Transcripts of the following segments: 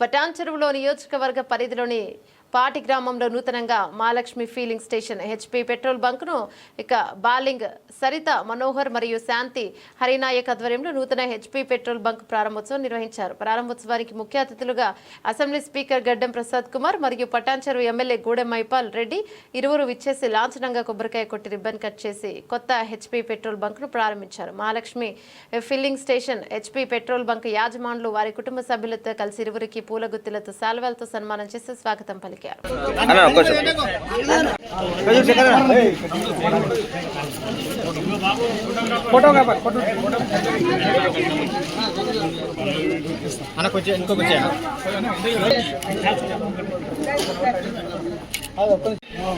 పటాన్ చెరువులో నియోజకవర్గ పరిధిలోని పాటి గ్రామంలో నూతనంగా Mahalakshmi filling station HP petrol బంక్ను ఇక బాలింగ్ సరిత మనోహర్ మరియు శాంతి హరినాయక్ ఆధ్వర్యంలో నూతన హెచ్పి పెట్రోల్ బంక్ ప్రారంభోత్సవం నిర్వహించారు. ప్రారంభోత్సవానికి ముఖ్య అతిథులుగా అసెంబ్లీ స్పీకర్ గడ్డం ప్రసాద్ కుమార్ మరియు పటాన్చెరు ఎమ్మెల్యే గూడెం మైపాల్ రెడ్డి ఇరువురు విచ్చేసి లాంఛనంగా కొబ్బరికాయ కొట్టి రిబ్బన్ కట్ చేసి కొత్త హెచ్పి పెట్రోల్ బంక్ను ప్రారంభించారు. Mahalakshmi filling station HP petrol bunk యాజమానులు వారి కుటుంబ సభ్యులతో కలిసి ఇరువురికి పూల గుత్తిలతో శాల్వాలతో సన్మానం చేసి స్వాగతం పలికారు.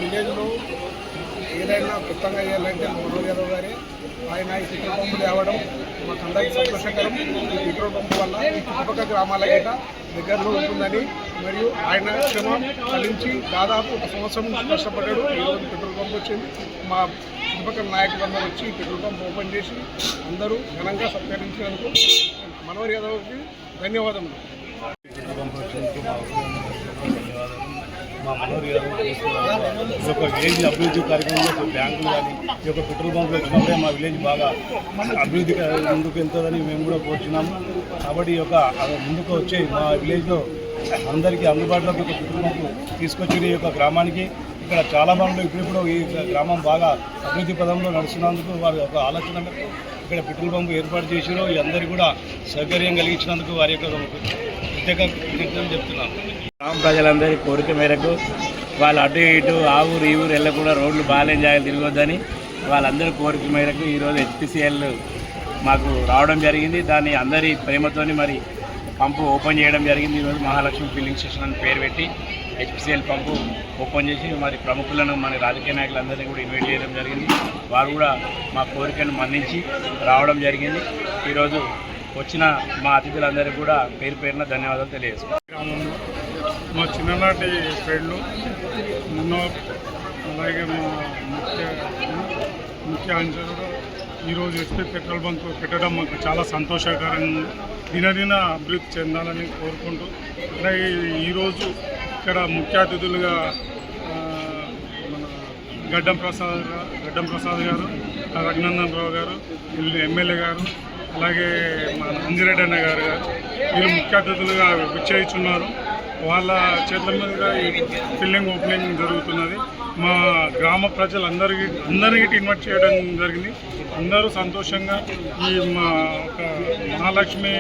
విలేజ్లో ఏదైనా కొత్తగా చేయాలంటే మనోహర్ యాదవ్ గారి ఆయన ఈ పెట్రోల్ పంపు తేవడం మాకు అందరికీ సంతోషకరం. ఈ పెట్రోల్ పంపు వల్ల ఈ చుట్టుపక్కల గ్రామాలకి దగ్గరలో ఉంటుందని మరియు ఆయన క్షమ ఫలించి దాదాపు ఒక సంవత్సరం నుంచి కష్టపడ్డాడు. ఈరోజు పెట్రోల్ పంప్ వచ్చింది. మా చుట్టుపక్కల నాయకులందరూ వచ్చి పెట్రోల్ పంప్ ఓపెన్ చేసి అందరూ ఘనంగా సత్కరించినందుకు మనోహర్ యాదవ్కి ధన్యవాదములు. మా మనోహర్ యాదవ్ ఈ యొక్క విలేజ్ అభివృద్ధి కార్యక్రమంలో ఒక బ్యాంకులు కానీ ఈ యొక్క పెట్రోల్ పంపులు వచ్చినప్పుడే మా విలేజ్ బాగా అభివృద్ధి ముందుకు వెళ్తుందని మేము కూడా కోరుచున్నాము. కాబట్టి ఈ యొక్క ముందుకు వచ్చే మా విలేజ్లో అందరికీ అందుబాటులోకి ఒక పెట్రోల్ బంకు తీసుకొచ్చిన ఈ యొక్క గ్రామానికి ఇక్కడ చాలా మంది ఇప్పుడిప్పుడు ఈ గ్రామం బాగా అభివృద్ధి పదంలో నడుస్తున్నందుకు వారి యొక్క ఆలోచన ఇక్కడ పెట్రోల్ పంప్ ఏర్పాటు చేసిరో ఈ అందరికీ కూడా సౌకర్యం కలిగించినందుకు వారి యొక్క ప్రత్యేక కృతజ్ఞతలు చెప్తున్నాను. గ్రామ ప్రజలందరి కోరిక మేరకు వాళ్ళు అటు ఇటు ఆ ఊరు ఈ ఊరు వెళ్ళకుండా రోడ్లు బాగాలేం జాగ్రత్త తిరగొద్దని వాళ్ళందరి కోరిక మేరకు ఈరోజు హెచ్పిసిఎల్ మాకు రావడం జరిగింది. దాన్ని అందరి ప్రేమతోని మరి పంపు ఓపెన్ చేయడం జరిగింది. ఈరోజు మహాలక్ష్మి ఫిల్లింగ్ స్టేషన్ అని పేరు పెట్టి హెచ్పిసిఎల్ పంపు ఓపెన్ చేసి మరి ప్రముఖులను మన రాజకీయ నాయకులందరినీ కూడా ఇన్వైట్ చేయడం జరిగింది. వారు కూడా మా కోరికను మన్నించి రావడం జరిగింది. ఈరోజు వచ్చిన మా అతిథులందరికీ కూడా పేరు పేరున ధన్యవాదాలు తెలియజేస్తున్నాను గ్రామంలో మా చిన్ననాటి ఫ్రెండ్లు మున్నో అలాగే మా ముఖ్య ముఖ్య అంశాలు ఈరోజు ఎస్పీ పెట్రోల్ బంక్ పెట్టడం మాకు చాలా సంతోషకరంగా ఉంది. దినదిన అభివృద్ధి చెందాలని కోరుకుంటూ అలాగే ఈరోజు ఇక్కడ ముఖ్య అతిథులుగా మన గడ్డం ప్రసాద్ గడ్డం ప్రసాద్ గారు రఘునందన్ రావు గారు వీళ్ళు ఎమ్మెల్యే గారు అలాగే మన అంజిరెడ్డి అన్న గారు గారు వీళ్ళు ముఖ్య అతిథులుగా విచ్చేయిస్తున్నారు వాళ్ళ చేతుల మీదుగా ఈ ఫిల్లింగ్ ఓపెనింగ్ జరుగుతున్నది. మా గ్రామ ప్రజలందరికీ అందరికీ ఇన్వైట్ చేయడం జరిగింది. అందరూ సంతోషంగా ఈ మా ఒక మహాలక్ష్మి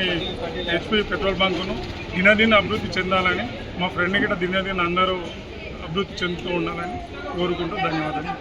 హెచ్పి పెట్రోల్ బంకును దినదిన అభివృద్ధి చెందాలని మా ఫ్రెండ్ గిట్ట దినదిన అందరూ అభివృద్ధి చెందుతూ ఉండాలని కోరుకుంటూ ధన్యవాదాలు.